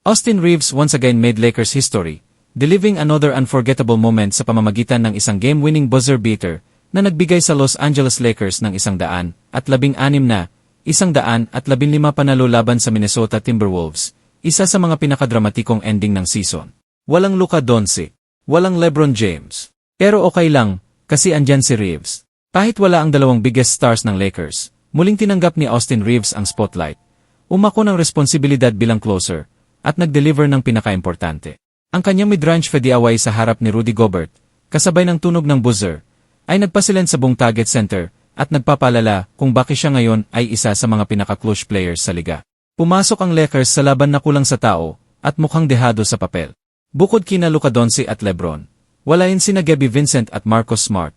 Austin Reeves once again made Lakers history, delivering another unforgettable moment sa pamamagitan ng isang game-winning buzzer beater na nagbigay sa Los Angeles Lakers ng isang daan at labing anim na, isang daan at labing lima panalo laban sa Minnesota Timberwolves, isa sa mga pinakadramatikong ending ng season. Walang Luka Doncic, walang LeBron James. Pero okay lang, kasi andyan si Reeves. Kahit wala ang dalawang biggest stars ng Lakers, muling tinanggap ni Austin Reeves ang spotlight. Umako ng responsibilidad bilang closer, at nag-deliver ng pinakaimportante. Ang kanyang mid-range fadeaway sa harap ni Rudy Gobert, kasabay ng tunog ng buzzer, ay nagpasilent sa buong target center at nagpapalala kung bakit siya ngayon ay isa sa mga pinaka-clutch players sa liga. Pumasok ang Lakers sa laban na kulang sa tao at mukhang dehado sa papel. Bukod kina Luka Doncic at Lebron, wala rin sina Gabby Vincent at Marcus Smart,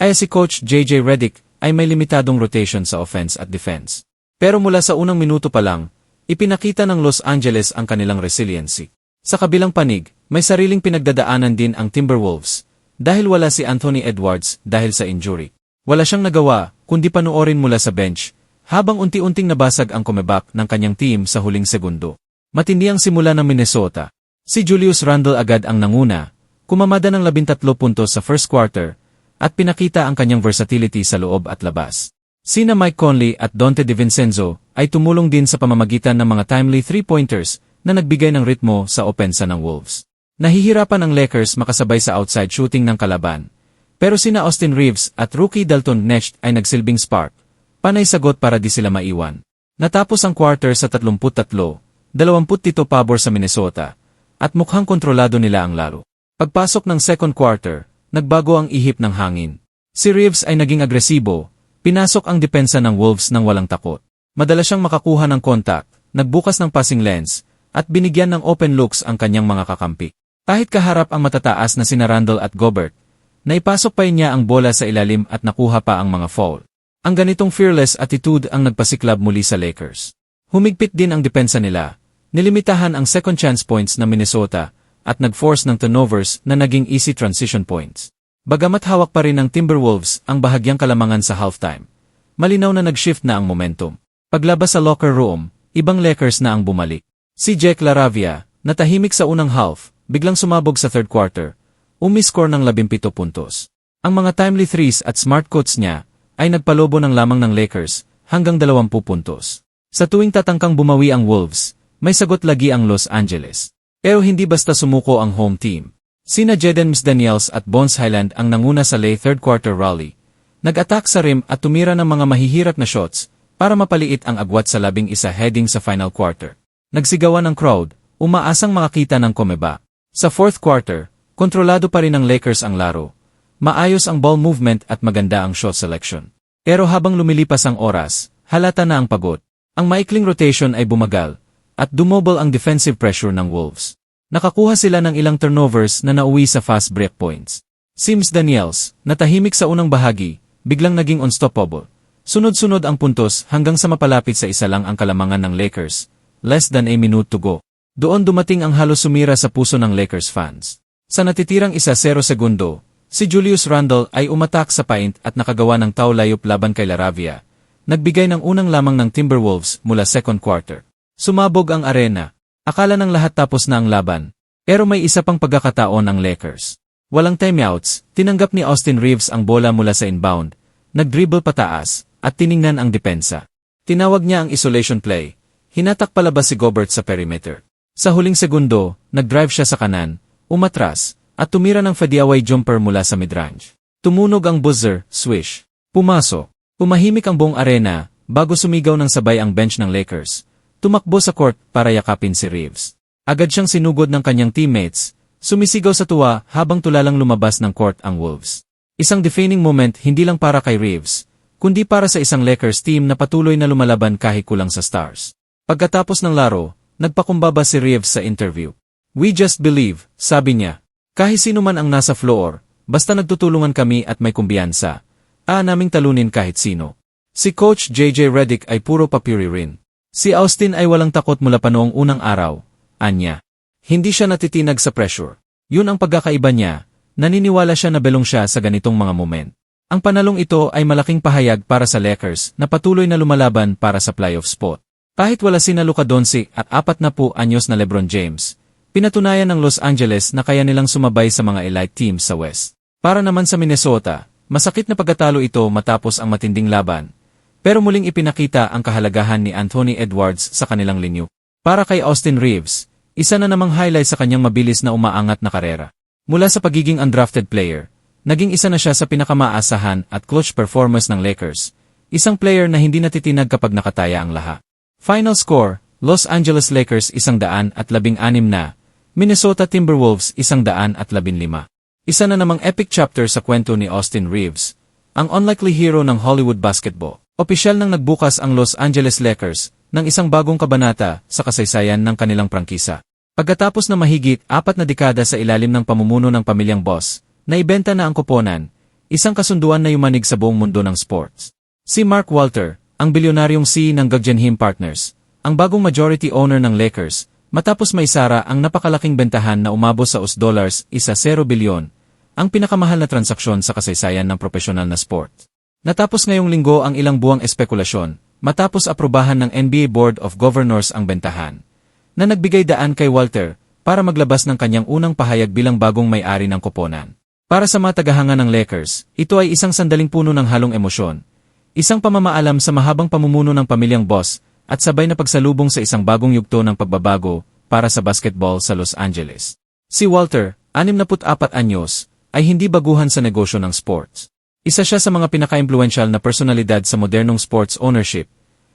ay si Coach JJ Redick ay may limitadong rotation sa offense at defense. Pero mula sa unang minuto pa lang, Ipinakita ng Los Angeles ang kanilang resiliency. Sa kabilang panig, may sariling pinagdadaanan din ang Timberwolves dahil wala si Anthony Edwards dahil sa injury. Wala siyang nagawa kundi panoorin mula sa bench habang unti-unting nabasag ang comeback ng kanyang team sa huling segundo. Matindi ang simula ng Minnesota. Si Julius Randle agad ang nanguna, kumamada ng 13 puntos sa first quarter, at pinakita ang kanyang versatility sa loob at labas. Sina Mike Conley at Dante DiVincenzo ay tumulong din sa pamamagitan ng mga timely three-pointers na nagbigay ng ritmo sa opensa ng Wolves. Nahihirapan ang Lakers makasabay sa outside shooting ng kalaban. Pero sina Austin Reeves at rookie Dalton Necht ay nagsilbing spark. Panay sagot para di sila maiwan. Natapos ang quarter sa 33, 27 pabor sa Minnesota, at mukhang kontrolado nila ang laro. Pagpasok ng second quarter, nagbago ang ihip ng hangin. Si Reeves ay naging agresibo, Pinasok ang depensa ng Wolves ng walang takot. Madalas siyang makakuha ng contact, nagbukas ng passing lens, at binigyan ng open looks ang kanyang mga kakampi. Kahit kaharap ang matataas na sina Randall at Gobert, naipasok pa niya ang bola sa ilalim at nakuha pa ang mga foul. Ang ganitong fearless attitude ang nagpasiklab muli sa Lakers. Humigpit din ang depensa nila, nilimitahan ang second chance points ng Minnesota, at nag-force ng turnovers na naging easy transition points. Bagamat hawak pa rin ng Timberwolves ang bahagyang kalamangan sa halftime, malinaw na nag-shift na ang momentum. Paglabas sa locker room, ibang Lakers na ang bumalik. Si Jack Laravia, natahimik sa unang half, biglang sumabog sa third quarter, umiscore ng 17 puntos. Ang mga timely threes at smart quotes niya ay nagpalobo ng lamang ng Lakers hanggang 20 puntos. Sa tuwing tatangkang bumawi ang Wolves, may sagot lagi ang Los Angeles. Pero hindi basta sumuko ang home team. Sina Jeden Daniels at Bones Highland ang nanguna sa late third quarter rally. Nag-attack sa rim at tumira ng mga mahihirap na shots para mapaliit ang agwat sa labing isa heading sa final quarter. Nagsigawan ng crowd, umaasang makakita ng komeba. Sa fourth quarter, kontrolado pa rin ng Lakers ang laro. Maayos ang ball movement at maganda ang shot selection. Pero habang lumilipas ang oras, halata na ang pagod. Ang maikling rotation ay bumagal, at dumobol ang defensive pressure ng Wolves. Nakakuha sila ng ilang turnovers na nauwi sa fast break points. Sims Daniels, natahimik sa unang bahagi, biglang naging unstoppable. Sunod-sunod ang puntos hanggang sa mapalapit sa isa lang ang kalamangan ng Lakers, less than a minute to go. Doon dumating ang halos sumira sa puso ng Lakers fans. Sa natitirang isa 0 segundo, si Julius Randle ay umatak sa paint at nakagawa ng layup laban kay Laravia. Nagbigay ng unang lamang ng Timberwolves mula second quarter. Sumabog ang arena, Akala ng lahat tapos na ang laban. Pero may isa pang pagkakataon ang Lakers. Walang timeouts, tinanggap ni Austin Reeves ang bola mula sa inbound, nag-dribble pataas, at tiningnan ang depensa. Tinawag niya ang isolation play. Hinatak palabas si Gobert sa perimeter. Sa huling segundo, nag-drive siya sa kanan, umatras, at tumira ng fadeaway jumper mula sa midrange. Tumunog ang buzzer, swish. Pumasok. Pumahimik ang buong arena, bago sumigaw ng sabay ang bench ng Lakers. Tumakbo sa court para yakapin si Reeves. Agad siyang sinugod ng kanyang teammates, sumisigaw sa tuwa habang tulalang lumabas ng court ang Wolves. Isang defining moment hindi lang para kay Reeves, kundi para sa isang Lakers team na patuloy na lumalaban kahit kulang sa stars. Pagkatapos ng laro, nagpakumbaba si Reeves sa interview. We just believe, sabi niya. Kahit sino man ang nasa floor, basta nagtutulungan kami at may kumbiyansa, aa naming talunin kahit sino. Si Coach JJ Redick ay puro papuri rin. Si Austin ay walang takot mula pa noong unang araw, anya. Hindi siya natitinag sa pressure. Yun ang pagkakaiba niya, naniniwala siya na belong siya sa ganitong mga moment. Ang panalong ito ay malaking pahayag para sa Lakers na patuloy na lumalaban para sa playoff spot. Kahit wala sina Luka Doncic at apat na po anyos na Lebron James, pinatunayan ng Los Angeles na kaya nilang sumabay sa mga elite teams sa West. Para naman sa Minnesota, masakit na pagkatalo ito matapos ang matinding laban. Pero muling ipinakita ang kahalagahan ni Anthony Edwards sa kanilang linyo. Para kay Austin Reeves, isa na namang highlight sa kanyang mabilis na umaangat na karera. Mula sa pagiging undrafted player, naging isa na siya sa pinakamaasahan at clutch performance ng Lakers, isang player na hindi natitinag kapag nakataya ang laha. Final score, Los Angeles Lakers isang daan at labing anim na, Minnesota Timberwolves isang daan at labing lima. Isa na namang epic chapter sa kwento ni Austin Reeves, ang unlikely hero ng Hollywood basketball. Opisyal nang nagbukas ang Los Angeles Lakers ng isang bagong kabanata sa kasaysayan ng kanilang prangkisa. Pagkatapos na mahigit apat na dekada sa ilalim ng pamumuno ng pamilyang boss, naibenta na ang kuponan, isang kasunduan na yumanig sa buong mundo ng sports. Si Mark Walter, ang bilyonaryong CEO ng Guggenheim Partners, ang bagong majority owner ng Lakers, matapos maisara ang napakalaking bentahan na umabot sa US dollars isa 0 bilyon, ang pinakamahal na transaksyon sa kasaysayan ng profesional na sport. Natapos ngayong linggo ang ilang buwang espekulasyon, matapos aprobahan ng NBA Board of Governors ang bentahan, na nagbigay daan kay Walter para maglabas ng kanyang unang pahayag bilang bagong may-ari ng koponan. Para sa mga tagahanga ng Lakers, ito ay isang sandaling puno ng halong emosyon, isang pamamaalam sa mahabang pamumuno ng pamilyang boss, at sabay na pagsalubong sa isang bagong yugto ng pagbabago para sa basketball sa Los Angeles. Si Walter, 64 anyos, ay hindi baguhan sa negosyo ng sports. Isa siya sa mga pinaka-impluensyal na personalidad sa modernong sports ownership,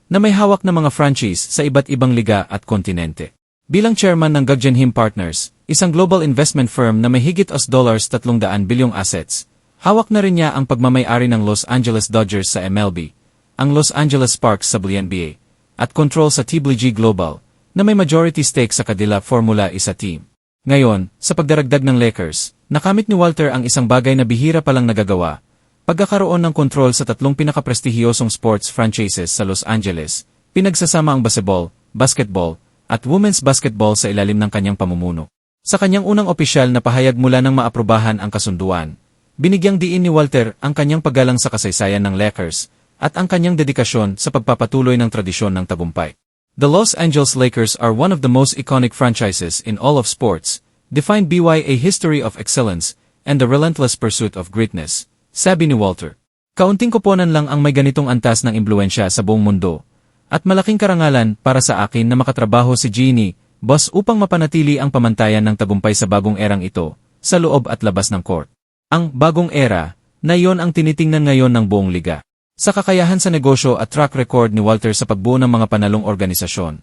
na may hawak na mga franchise sa iba't ibang liga at kontinente. Bilang chairman ng Guggenheim Partners, isang global investment firm na may higit os dollars 300 bilyong assets, hawak na rin niya ang pagmamay-ari ng Los Angeles Dodgers sa MLB, ang Los Angeles Sparks sa WNBA, at control sa TBG Global, na may majority stake sa Kadila Formula Isa team. Ngayon, sa pagdaragdag ng Lakers, nakamit ni Walter ang isang bagay na bihira palang nagagawa, Pagkakaroon ng kontrol sa tatlong pinakaprestihiyosong sports franchises sa Los Angeles, pinagsasama ang basketball, basketball, at women's basketball sa ilalim ng kanyang pamumuno. Sa kanyang unang opisyal na pahayag mula nang maaprubahan ang kasunduan, binigyang diin ni Walter ang kanyang paggalang sa kasaysayan ng Lakers at ang kanyang dedikasyon sa pagpapatuloy ng tradisyon ng tagumpay. The Los Angeles Lakers are one of the most iconic franchises in all of sports, defined by a history of excellence and the relentless pursuit of greatness. Sabi ni Walter. Kaunting kuponan lang ang may ganitong antas ng impluensya sa buong mundo. At malaking karangalan para sa akin na makatrabaho si Jeannie, boss upang mapanatili ang pamantayan ng tagumpay sa bagong erang ito, sa loob at labas ng court. Ang bagong era, na iyon ang tinitingnan ngayon ng buong liga. Sa kakayahan sa negosyo at track record ni Walter sa pagbuo ng mga panalong organisasyon,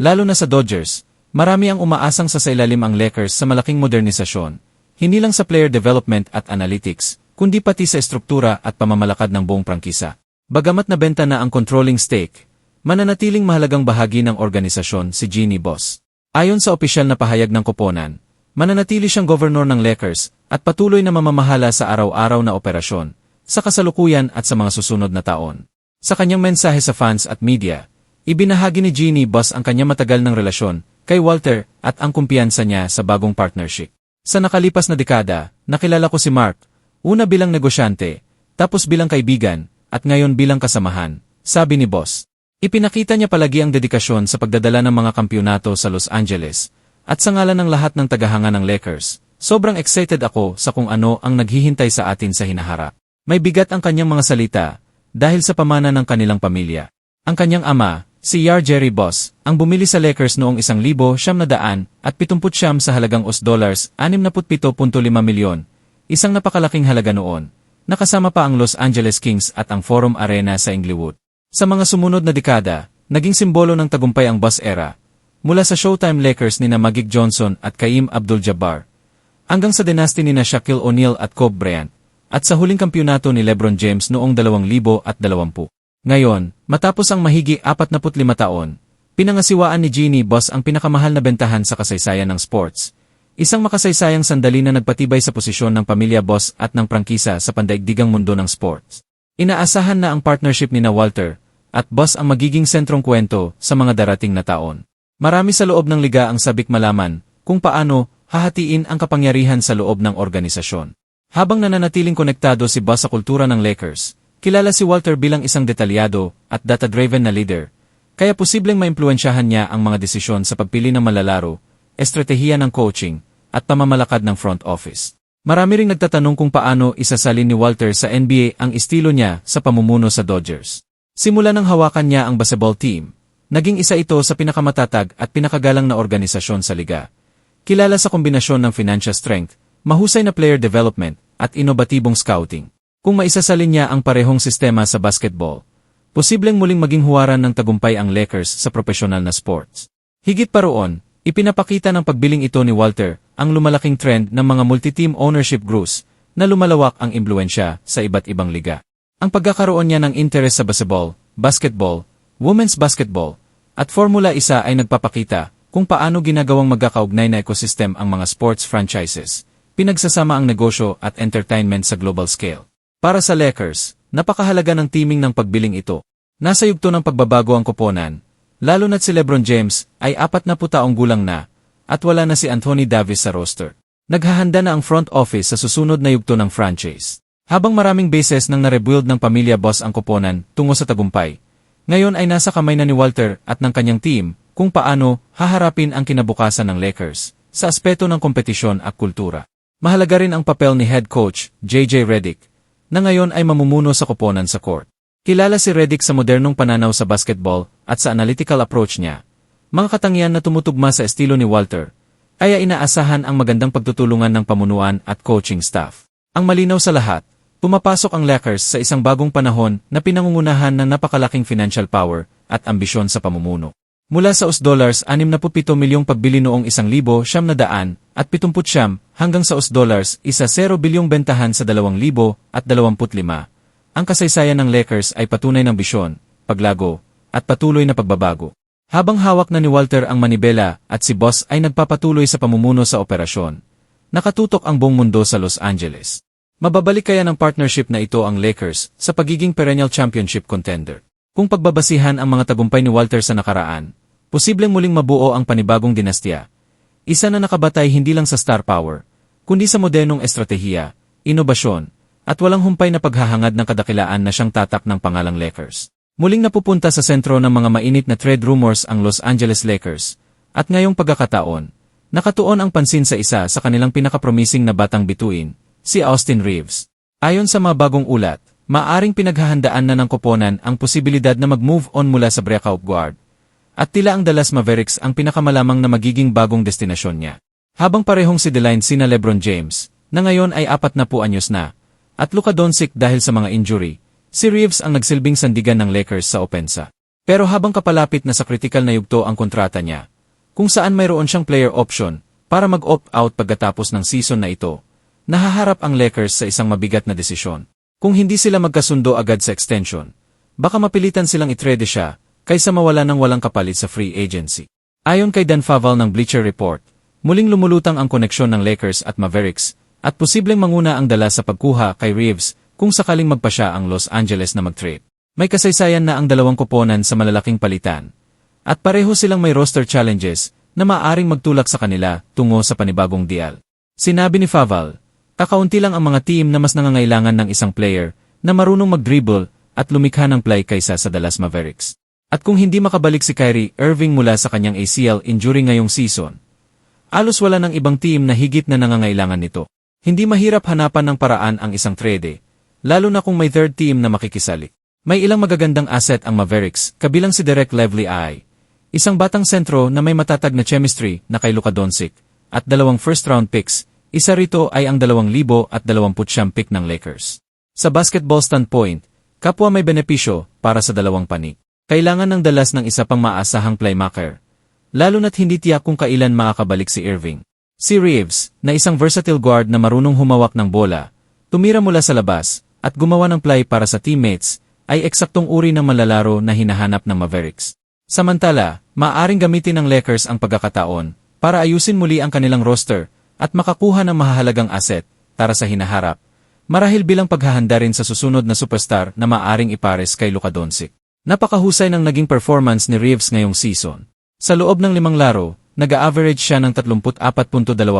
lalo na sa Dodgers, marami ang umaasang sa sailalim ang Lakers sa malaking modernisasyon, hindi lang sa player development at analytics, kundi pati sa estruktura at pamamalakad ng buong prangkisa. Bagamat nabenta na ang controlling stake, mananatiling mahalagang bahagi ng organisasyon si Jeannie Boss. Ayon sa opisyal na pahayag ng koponan, mananatili siyang governor ng Lakers at patuloy na mamamahala sa araw-araw na operasyon, sa kasalukuyan at sa mga susunod na taon. Sa kanyang mensahe sa fans at media, ibinahagi ni Jeannie Boss ang kanyang matagal ng relasyon kay Walter at ang kumpiyansa niya sa bagong partnership. Sa nakalipas na dekada, nakilala ko si Mark, Una bilang negosyante, tapos bilang kaibigan, at ngayon bilang kasamahan, sabi ni Boss. Ipinakita niya palagi ang dedikasyon sa pagdadala ng mga kampyonato sa Los Angeles, at sa ngalan ng lahat ng tagahanga ng Lakers, sobrang excited ako sa kung ano ang naghihintay sa atin sa hinaharap. May bigat ang kanyang mga salita, dahil sa pamana ng kanilang pamilya. Ang kanyang ama, si Yar Jerry Boss, ang bumili sa Lakers noong isang libo siyam na daan at 70 siyam sa halagang US dollars 67.5 milyon Isang napakalaking halaga noon. Nakasama pa ang Los Angeles Kings at ang Forum Arena sa Inglewood. Sa mga sumunod na dekada, naging simbolo ng tagumpay ang bus era. Mula sa Showtime Lakers ni na Magic Johnson at Kaim Abdul-Jabbar, hanggang sa dynasty ni na Shaquille O'Neal at Kobe Bryant, at sa huling kampyonato ni Lebron James noong 2020. Ngayon, matapos ang mahigi 45 taon, pinangasiwaan ni Jeannie Boss ang pinakamahal na bentahan sa kasaysayan ng sports, Isang makasaysayang sandali na nagpatibay sa posisyon ng pamilya boss at ng prangkisa sa pandaigdigang mundo ng sports. Inaasahan na ang partnership ni na Walter at boss ang magiging sentrong kwento sa mga darating na taon. Marami sa loob ng liga ang sabik malaman kung paano hahatiin ang kapangyarihan sa loob ng organisasyon. Habang nananatiling konektado si boss sa kultura ng Lakers, kilala si Walter bilang isang detalyado at data-driven na leader, Kaya posibleng maimpluensyahan niya ang mga desisyon sa pagpili ng malalaro, estratehiya ng coaching, at pamamalakad ng front office. Marami ring nagtatanong kung paano isasalin ni Walter sa NBA ang estilo niya sa pamumuno sa Dodgers. Simula nang hawakan niya ang basketball team, naging isa ito sa pinakamatatag at pinakagalang na organisasyon sa liga. Kilala sa kombinasyon ng financial strength, mahusay na player development, at inobatibong scouting. Kung maisasalin niya ang parehong sistema sa basketball, posibleng muling maging huwaran ng tagumpay ang Lakers sa profesional na sports. Higit pa roon, ipinapakita ng pagbiling ito ni Walter ang lumalaking trend ng mga multi-team ownership groups na lumalawak ang impluensya sa iba't ibang liga. Ang pagkakaroon niya ng interest sa basketball, basketball, women's basketball, at Formula 1 ay nagpapakita kung paano ginagawang magkakaugnay na ecosystem ang mga sports franchises, pinagsasama ang negosyo at entertainment sa global scale. Para sa Lakers, napakahalaga ng teaming ng pagbiling ito. Nasa yugto ng pagbabago ang koponan, lalo na't si Lebron James ay apat na putaong gulang na, at wala na si Anthony Davis sa roster. Naghahanda na ang front office sa susunod na yugto ng franchise. Habang maraming bases nang narebuild ng pamilya boss ang koponan tungo sa tagumpay, ngayon ay nasa kamay na ni Walter at ng kanyang team kung paano haharapin ang kinabukasan ng Lakers sa aspeto ng kompetisyon at kultura. Mahalaga rin ang papel ni head coach JJ Redick na ngayon ay mamumuno sa koponan sa court. Kilala si Redick sa modernong pananaw sa basketball at sa analytical approach niya. Mga katangian na tumutugma sa estilo ni Walter, kaya inaasahan ang magandang pagtutulungan ng pamunuan at coaching staff. Ang malinaw sa lahat, pumapasok ang Lakers sa isang bagong panahon na pinangungunahan ng napakalaking financial power at ambisyon sa pamumuno. Mula sa US dollars 67 milyong pagbili noong 1,000 siyam na daan at 70 siyam hanggang sa US dollars isa 0 bilyong bentahan sa 2,000 at 25. Ang kasaysayan ng Lakers ay patunay ng bisyon, paglago, at patuloy na pagbabago. Habang hawak na ni Walter ang manibela at si Boss ay nagpapatuloy sa pamumuno sa operasyon, nakatutok ang buong mundo sa Los Angeles. Mababalik kaya ng partnership na ito ang Lakers sa pagiging perennial championship contender. Kung pagbabasihan ang mga tagumpay ni Walter sa nakaraan, posibleng muling mabuo ang panibagong dinastya. Isa na nakabatay hindi lang sa star power, kundi sa modernong estratehiya, inobasyon, at walang humpay na paghahangad ng kadakilaan na siyang tatak ng pangalang Lakers. Muling napupunta sa sentro ng mga mainit na trade rumors ang Los Angeles Lakers, at ngayong pagkakataon, nakatuon ang pansin sa isa sa kanilang pinakapromising na batang bituin, si Austin Reeves. Ayon sa mga bagong ulat, maaring pinaghahandaan na ng koponan ang posibilidad na mag-move on mula sa breakout guard at tila ang Dallas Mavericks ang pinakamalamang na magiging bagong destinasyon niya. Habang parehong si Deline sina Lebron James, na ngayon ay apat na po anyos na, at Luka Doncic dahil sa mga injury, si Reeves ang nagsilbing sandigan ng Lakers sa opensa. Pero habang kapalapit na sa kritikal na yugto ang kontrata niya, kung saan mayroon siyang player option para mag-opt-out pagkatapos ng season na ito, nahaharap ang Lakers sa isang mabigat na desisyon. Kung hindi sila magkasundo agad sa extension, baka mapilitan silang itrede siya kaysa mawala ng walang kapalit sa free agency. Ayon kay Dan Faval ng Bleacher Report, muling lumulutang ang koneksyon ng Lakers at Mavericks at posibleng manguna ang dala sa pagkuha kay Reeves kung sakaling magpa siya ang Los Angeles na mag-trade. May kasaysayan na ang dalawang koponan sa malalaking palitan. At pareho silang may roster challenges na maaring magtulak sa kanila tungo sa panibagong deal. Sinabi ni Faval, kakaunti lang ang mga team na mas nangangailangan ng isang player na marunong mag-dribble at lumikha ng play kaysa sa Dallas Mavericks. At kung hindi makabalik si Kyrie Irving mula sa kanyang ACL injury ngayong season, alos wala ng ibang team na higit na nangangailangan nito. Hindi mahirap hanapan ng paraan ang isang trade, lalo na kung may third team na makikisali. May ilang magagandang asset ang Mavericks, kabilang si Derek Lively I, isang batang sentro na may matatag na chemistry na kay Luka Doncic, at dalawang first-round picks, isa rito ay ang 2,000 at 20 pick ng Lakers. Sa basketball standpoint, kapwa may benepisyo para sa dalawang panig. Kailangan ng dalas ng isa pang maasahang playmaker. Lalo na't hindi tiyak kung kailan makakabalik si Irving. Si Reeves, na isang versatile guard na marunong humawak ng bola, tumira mula sa labas, at gumawa ng play para sa teammates, ay eksaktong uri ng malalaro na hinahanap ng Mavericks. Samantala, maaaring gamitin ng Lakers ang pagkakataon para ayusin muli ang kanilang roster at makakuha ng mahahalagang asset para sa hinaharap, marahil bilang paghahanda rin sa susunod na superstar na maaring ipares kay Luka Doncic. Napakahusay ng naging performance ni Reeves ngayong season. Sa loob ng limang laro, nag-average siya ng 34.2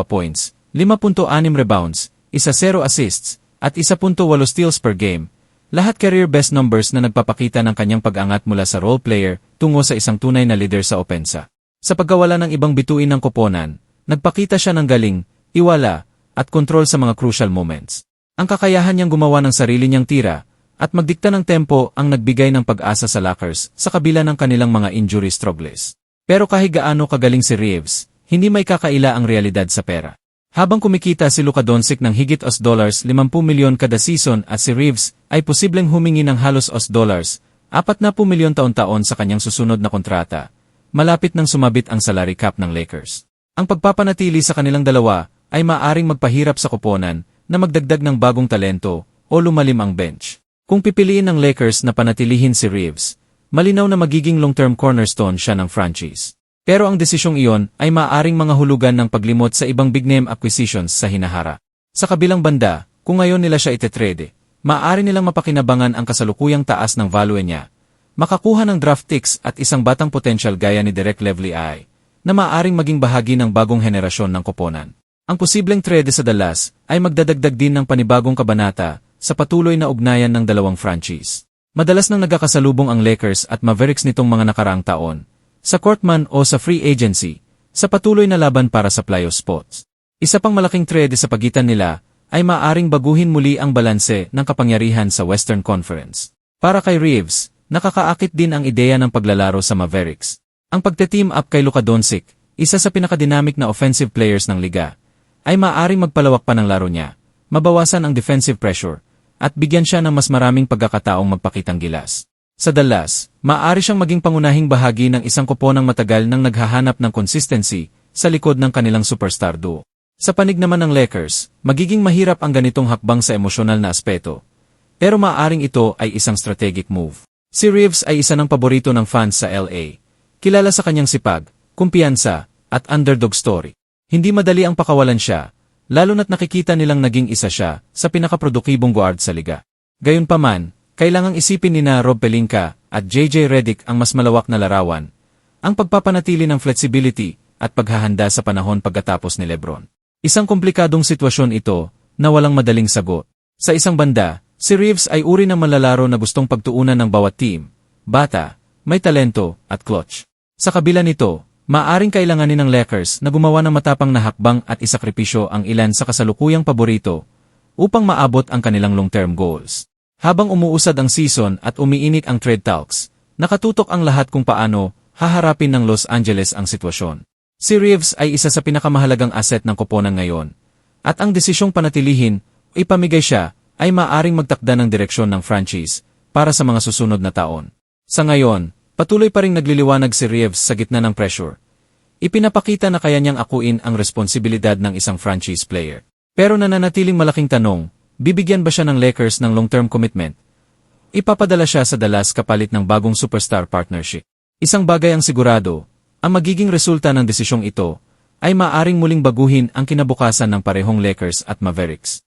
points, 5.6 rebounds, 1.0 assists, at 1.8 steals per game, Lahat career best numbers na nagpapakita ng kanyang pag-angat mula sa role player tungo sa isang tunay na leader sa opensa. Sa pagkawala ng ibang bituin ng koponan, nagpakita siya ng galing, iwala, at kontrol sa mga crucial moments. Ang kakayahan niyang gumawa ng sarili niyang tira, at magdikta ng tempo ang nagbigay ng pag-asa sa Lakers sa kabila ng kanilang mga injury struggles. Pero kahit gaano kagaling si Reeves, hindi may kakaila ang realidad sa pera. Habang kumikita si Luka Doncic ng higit os dollars 50 milyon kada season at si Reeves ay posibleng humingi ng halos os dollars 40 milyon taon-taon sa kanyang susunod na kontrata, malapit nang sumabit ang salary cap ng Lakers. Ang pagpapanatili sa kanilang dalawa ay maaring magpahirap sa koponan na magdagdag ng bagong talento o lumalim ang bench. Kung pipiliin ng Lakers na panatilihin si Reeves, malinaw na magiging long-term cornerstone siya ng franchise. Pero ang desisyong iyon ay maaring mga hulugan ng paglimot sa ibang big name acquisitions sa hinahara. Sa kabilang banda, kung ngayon nila siya itetrade, maaari nilang mapakinabangan ang kasalukuyang taas ng value niya, makakuha ng draft picks at isang batang potential gaya ni Derek Lively ay, na maaring maging bahagi ng bagong henerasyon ng koponan. Ang posibleng trade sa Dallas ay magdadagdag din ng panibagong kabanata sa patuloy na ugnayan ng dalawang franchise. Madalas nang nagkakasalubong ang Lakers at Mavericks nitong mga nakaraang taon, sa court man o sa free agency, sa patuloy na laban para sa playoff spots. Isa pang malaking trade sa pagitan nila ay maaring baguhin muli ang balanse ng kapangyarihan sa Western Conference. Para kay Reeves, nakakaakit din ang ideya ng paglalaro sa Mavericks. Ang pagte-team up kay Luka Doncic, isa sa pinakadynamic na offensive players ng liga, ay maaring magpalawak pa ng laro niya, mabawasan ang defensive pressure, at bigyan siya ng mas maraming pagkakataong magpakitang gilas. Sa Dallas, maaari siyang maging pangunahing bahagi ng isang koponang matagal nang naghahanap ng consistency sa likod ng kanilang superstar duo. Sa panig naman ng Lakers, magiging mahirap ang ganitong hakbang sa emosyonal na aspeto. Pero maaaring ito ay isang strategic move. Si Reeves ay isa ng paborito ng fans sa LA. Kilala sa kanyang sipag, kumpiyansa, at underdog story. Hindi madali ang pakawalan siya, lalo na't nakikita nilang naging isa siya sa pinakaprodukibong guard sa liga. Gayunpaman, kailangang isipin ni na Rob Pelinka at JJ Redick ang mas malawak na larawan, ang pagpapanatili ng flexibility at paghahanda sa panahon pagkatapos ni Lebron. Isang komplikadong sitwasyon ito na walang madaling sagot. Sa isang banda, si Reeves ay uri ng malalaro na gustong pagtuunan ng bawat team, bata, may talento, at clutch. Sa kabila nito, maaring kailanganin ng Lakers na gumawa ng matapang na hakbang at isakripisyo ang ilan sa kasalukuyang paborito upang maabot ang kanilang long-term goals. Habang umuusad ang season at umiinit ang trade talks, nakatutok ang lahat kung paano haharapin ng Los Angeles ang sitwasyon. Si Reeves ay isa sa pinakamahalagang asset ng koponan ngayon, at ang desisyong panatilihin o ipamigay siya ay maaring magtakda ng direksyon ng franchise para sa mga susunod na taon. Sa ngayon, patuloy pa ring nagliliwanag si Reeves sa gitna ng pressure. Ipinapakita na kaya niyang akuin ang responsibilidad ng isang franchise player. Pero nananatiling malaking tanong, Bibigyan ba siya ng Lakers ng long-term commitment? Ipapadala siya sa Dallas kapalit ng bagong superstar partnership. Isang bagay ang sigurado, ang magiging resulta ng desisyong ito ay maaring muling baguhin ang kinabukasan ng parehong Lakers at Mavericks.